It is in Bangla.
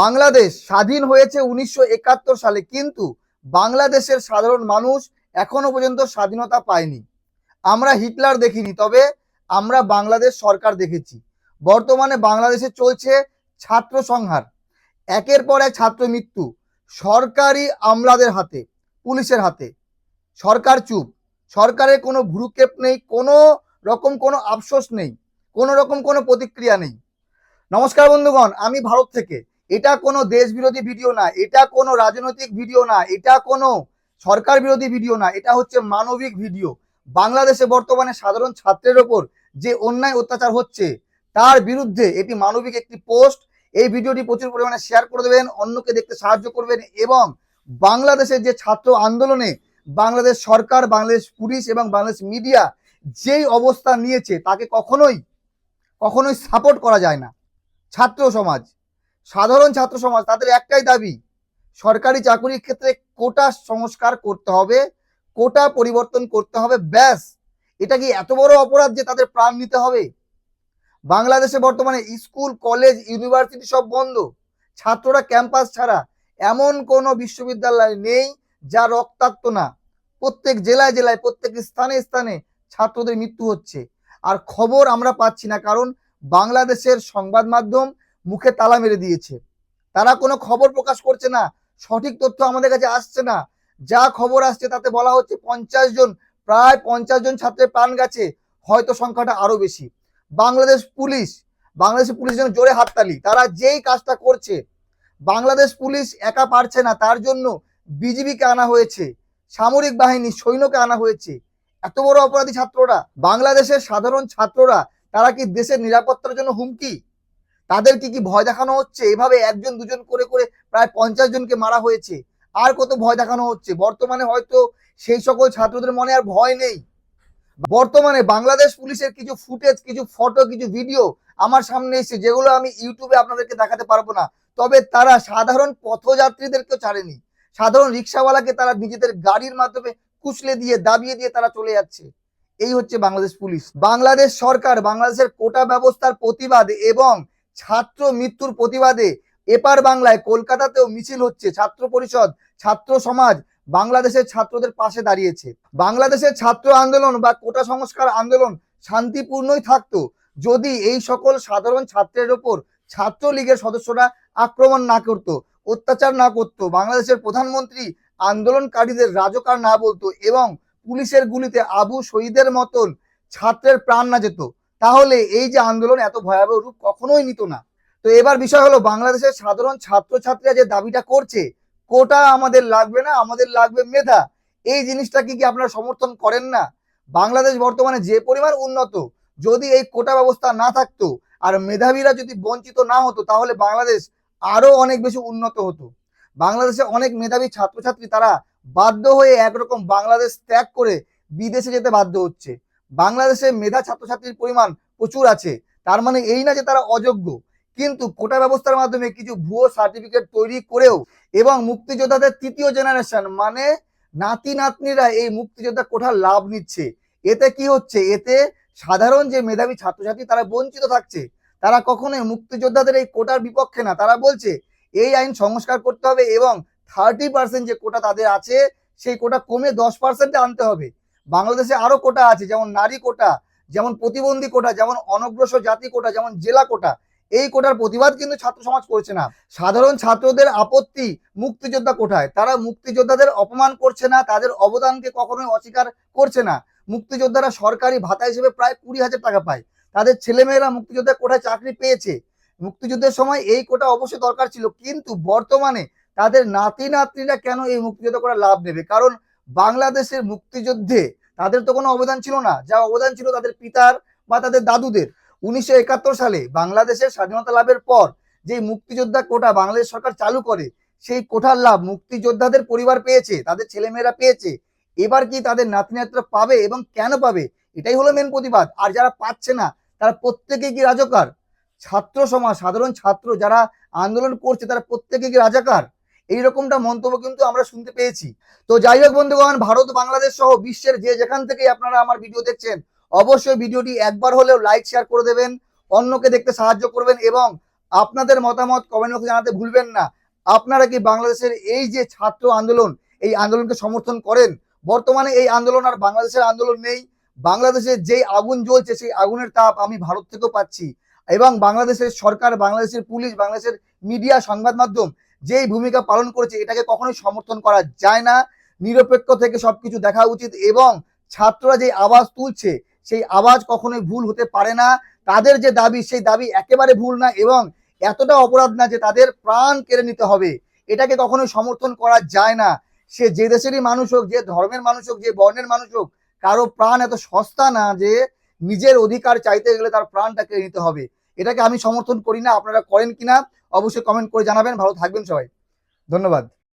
বাংলাদেশ স্বাধীন হয়েছে উনিশশো একাত্তর সালে, কিন্তু বাংলাদেশের সাধারণ মানুষ এখনও পর্যন্ত স্বাধীনতা পায়নি। আমরা হিটলার দেখিনি, তবে আমরা বাংলাদেশ সরকার দেখেছি। বর্তমানে বাংলাদেশে চলছে ছাত্র সংহার। একের পর এক ছাত্র মৃত্যু, সরকারি আমলাদের হাতে, পুলিশের হাতে। সরকার চুপ, সরকারের কোনো ভ্রুক্ষেপ নেই, কোনো রকম কোনো আফসোস নেই, কোনো রকম কোনো প্রতিক্রিয়া নেই। নমস্কার বন্ধুগণ, আমি ভারত থেকে এটা কোনো দেশ বিরোধী ভিডিও না, এটা কোনো রাজনৈতিক ভিডিও না, এটা কোনো সরকার বিরোধী ভিডিও না, এটা হচ্ছে মানবিক ভিডিও। বাংলাদেশে বর্তমানে সাধারণ ছাত্রের ওপর যে অন্যায় অত্যাচার হচ্ছে, তার বিরুদ্ধে এটি মানবিক একটি পোস্ট। এই ভিডিওটি প্রচুর পরিমাণে শেয়ার করে দেবেন, অন্যকে দেখতে সাহায্য করবেন এবং বাংলাদেশের যে ছাত্র আন্দোলনে বাংলাদেশ সরকার, বাংলাদেশ পুলিশ এবং বাংলাদেশ মিডিয়া যেই অবস্থান নিয়েছে, তাকে কখনোই কখনোই সাপোর্ট করা যায় না। ছাত্র সমাজ। সাধারণ ছাত্র সমাজ, তাদের একটাই দাবি, সরকারি চাকুরির ক্ষেত্রে কোটা সংস্কার করতে হবে, কোটা পরিবর্তন করতে হবে, ব্যাস। এটা কি এত বড় অপরাধ যে তাদের প্রাণ নিতে হবে? বাংলাদেশে বর্তমানে স্কুল, কলেজ, ইউনিভার্সিটি সব বন্ধ। ছাত্ররা ক্যাম্পাস ছাড়া এমন কোনো বিশ্ববিদ্যালয় নেই যা রক্তাক্ত না। প্রত্যেক জেলায় জেলায়, প্রত্যেক স্থানে স্থানে ছাত্রদের মৃত্যু হচ্ছে। আর খবর আমরা পাচ্ছি না, কারণ বাংলাদেশের সংবাদ মাধ্যম মুখে তালা মেরে দিয়েছে। তারা কোনো খবর প্রকাশ করছে না। সঠিক তথ্য আমাদের কাছে আসছে না। যা খবর আসছে তাতে বলা হচ্ছে পঞ্চাশ জন, প্রায় পঞ্চাশ জন ছাত্রের প্রাণ গেছে। হয়তো সংখ্যাটা আরও বেশি। বাংলাদেশ পুলিশ বাংলাদেশের পুলিশ যেন জোরে হাততালি। তারা যেই কাজটা করছে, বাংলাদেশ পুলিশ একা পারছে না। তার জন্য বিজিবিকে আনা হয়েছে, সামরিক বাহিনী, সৈন্যকে আনা হয়েছে। এত বড় অপরাধী ছাত্ররা, বাংলাদেশের সাধারণ ছাত্ররা, তারা কি দেশের নিরাপত্তার জন্য হুমকি? তাদের কি ভয় দেখানো হচ্ছে? এভাবে একজন, দুজন করে করে প্রায় পঞ্চাশ জনকে মারা হয়েছে। আর কত ভয় দেখানো হচ্ছে? বর্তমানে হয়তো সেই সকল ছাত্রদের মনে আর ভয় নেই। বর্তমানে বাংলাদেশ পুলিশের কিছু ফুটেজ, কিছু ফটো, কিছু ভিডিও আমার সামনে এসেছে, যেগুলো আমি ইউটিউবে আপনাদেরকে দেখাতে পারব না। তবে তারা সাধারণ পথযাত্রীদেরকেও ছাড়েনি। সাধারণ রিক্সাওয়ালাকে তারা নিজেদের গাড়ির মাধ্যমে কুচলে দিয়ে, দাবিয়ে দিয়ে তারা চলে যাচ্ছে। এই হচ্ছে বাংলাদেশ পুলিশ। বাংলাদেশ সরকার, বাংলাদেশের কোটা ব্যবস্থার প্রতিবাদ এবং ছাত্র মৃত্যুর প্রতিবাদে এপার বাংলায় কলকাতাতেও মিছিল হচ্ছে। ছাত্র পরিষদ, ছাত্র সমাজ বাংলাদেশের ছাত্রদের পাশে দাঁড়িয়েছে। বাংলাদেশের ছাত্র আন্দোলন বা কোটা সংস্কার আন্দোলন শান্তিপূর্ণই থাকতো যদি এই সকল সাধারণ ছাত্রের ওপর ছাত্র লীগের সদস্যরা আক্রমণ না করত, অত্যাচার না করত। বাংলাদেশের প্রধানমন্ত্রী আন্দোলনকারীদের রাজকার না বলতো এবং পুলিশের গুলিতে আবু শহীদের মতন ছাত্রের প্রাণ না যেত। তাহলে এই যে আন্দোলন এত ভয়াবহ রূপ কখনোই নিত না। তো এবার বিষয় হলো, বাংলাদেশের সাধারণ ছাত্রছাত্রীরা যে দাবিটা করছে, কোটা আমাদের লাগবে না, আমাদের লাগবে মেধা, এই জিনিসটা কি কি আপনারা সমর্থন করেন না? বাংলাদেশ বর্তমানে যে পরিমাণ উন্নত, যদি এই কোটা ব্যবস্থা না থাকতো আর মেধাবীরা যদি বঞ্চিত না হতো, তাহলে বাংলাদেশ আরও অনেক বেশি উন্নত হতো। বাংলাদেশে অনেক মেধাবী ছাত্রছাত্রী তারা বাধ্য হয়ে একরকম বাংলাদেশ ত্যাগ করে বিদেশে যেতে বাধ্য হচ্ছে। বাংলাদেশে মেধা ছাত্রছাত্রীর পরিমাণ প্রচুর আছে। তার মানে এই না যে তারা অযোগ্য, কিন্তু কোটা ব্যবস্থার মাধ্যমে কিছু ভুয়ো সার্টিফিকেট তৈরি করেও এবং মুক্তিযোদ্ধাদের তৃতীয় জেনারেশন মানে নাতি নাতনিরা এই মুক্তিযোদ্ধা কোঠার লাভ নিচ্ছে। এতে কি হচ্ছে? এতে সাধারণ যে মেধাবী ছাত্রছাত্রী তারা বঞ্চিত থাকছে। তারা কখনোই মুক্তিযোদ্ধাদের এই কোটার বিপক্ষে না। তারা বলছে, এই আইন সংস্কার করতে হবে এবং থার্টি পার্সেন্ট যে কোটা তাদের আছে, সেই কোটা কমে দশ পার্সেন্টে আনতে হবে। বাংলাদেশে আরও কোটা আছে, যেমন নারী কোটা, যেমন প্রতিবন্ধী কোটা, যেমন অনগ্রসর জাতি কোটা, যেমন জেলা কোটা, এই কোটার প্রতিবাদ কিন্তু ছাত্র সমাজ করছে না। সাধারণ ছাত্রদের আপত্তি মুক্তিযোদ্ধা কোঠায়। তারা মুক্তিযোদ্ধাদের অপমান করছে না, তাদের অবদানকে কখনোই অস্বীকার করছে না। মুক্তিযোদ্ধারা সরকারি ভাতা হিসেবে প্রায় কুড়ি হাজার টাকা পায়। তাদের ছেলেমেয়েরা মুক্তিযোদ্ধা কোঠায় চাকরি পেয়েছে। মুক্তিযুদ্ধের সময় এই কোটা অবশ্যই দরকার ছিল, কিন্তু বর্তমানে তাদের নাতি নাতনিরা কেন এই মুক্তিযোদ্ধা করা লাভ নেবে? কারণ বাংলাদেশের মুক্তিযুদ্ধে তাদের তো কোনো অবদান ছিল না। যা অবদান ছিল তাদের পিতার বা তাদের দাদুদের। উনিশশো একাত্তর সালে বাংলাদেশের স্বাধীনতা লাভের পর যে মুক্তিযোদ্ধা কোটা বাংলাদেশ সরকার চালু করে, সেই কোটার লাভ মুক্তিযোদ্ধাদের পরিবার পেয়েছে, তাদের ছেলেমেয়েরা পেয়েছে। এবার কি তাদের নাতি পাবে এবং কেন পাবে? এটাই হলো মেন প্রতিবাদ। আর যারা পাচ্ছে না, তারা প্রত্যেকে কি রাজকার? ছাত্র সমাজ, সাধারণ ছাত্র যারা আন্দোলন করছে, তারা প্রত্যেকে কি রাজাকার? এইরকমটা মন্তব্য কিন্তু আমরা শুনতে পেয়েছি। তো যাই হোক বন্ধুগণ, ভারত, বাংলাদেশ সহ বিশ্বের যে যেখান থেকে আপনারা আমার ভিডিও দেখছেন, অবশ্যই ভিডিওটি একবার হলেও লাইক শেয়ার করে দেবেন, অন্যকে দেখতে সাহায্য করবেন এবং আপনাদের মতামত কমেন্ট বক্সে জানাতে ভুলবেন না। আপনারা কি বাংলাদেশের এই যে ছাত্র আন্দোলন, এই আন্দোলনকে সমর্থন করেন? বর্তমানে এই আন্দোলন আর বাংলাদেশের আন্দোলন নেই। বাংলাদেশের যেই আগুন জ্বলছে, সেই আগুনের তাপ আমি ভারত থেকেও পাচ্ছি। এবং বাংলাদেশের সরকার, বাংলাদেশের পুলিশ, বাংলাদেশের মিডিয়া সংবাদ মাধ্যম যেই ভূমিকা পালন করেছে, এটাকে কখনোই সমর্থন করা যায় না। নিরপেক্ষ থেকে সবকিছু দেখা উচিত এবং ছাত্ররা যে আওয়াজ তুলছে, সেই আওয়াজ কখনোই ভুল হতে পারে না। তাদের যে দাবি, সেই দাবি একেবারে ভুল না এবং এতটা অপরাধ না যে তাদের প্রাণ কেড়ে নিতে হবে। এটাকে কখনোই সমর্থন করা যায় না। সে যে দেশেরই মানুষ হোক, যে ধর্মের মানুষ হোক, যে বর্ণের মানুষ হোক, কারও প্রাণ এত সস্তা না যে নিজের অধিকার চাইতে গেলে তার প্রাণটা কেড়ে নিতে হবে। এটাকে আমি সমর্থন করি না, আপনারা করেন কিনা, অবশ্যই কমেন্ট করে জানাবেন। ভালো থাকবেন সবাই। ধন্যবাদ।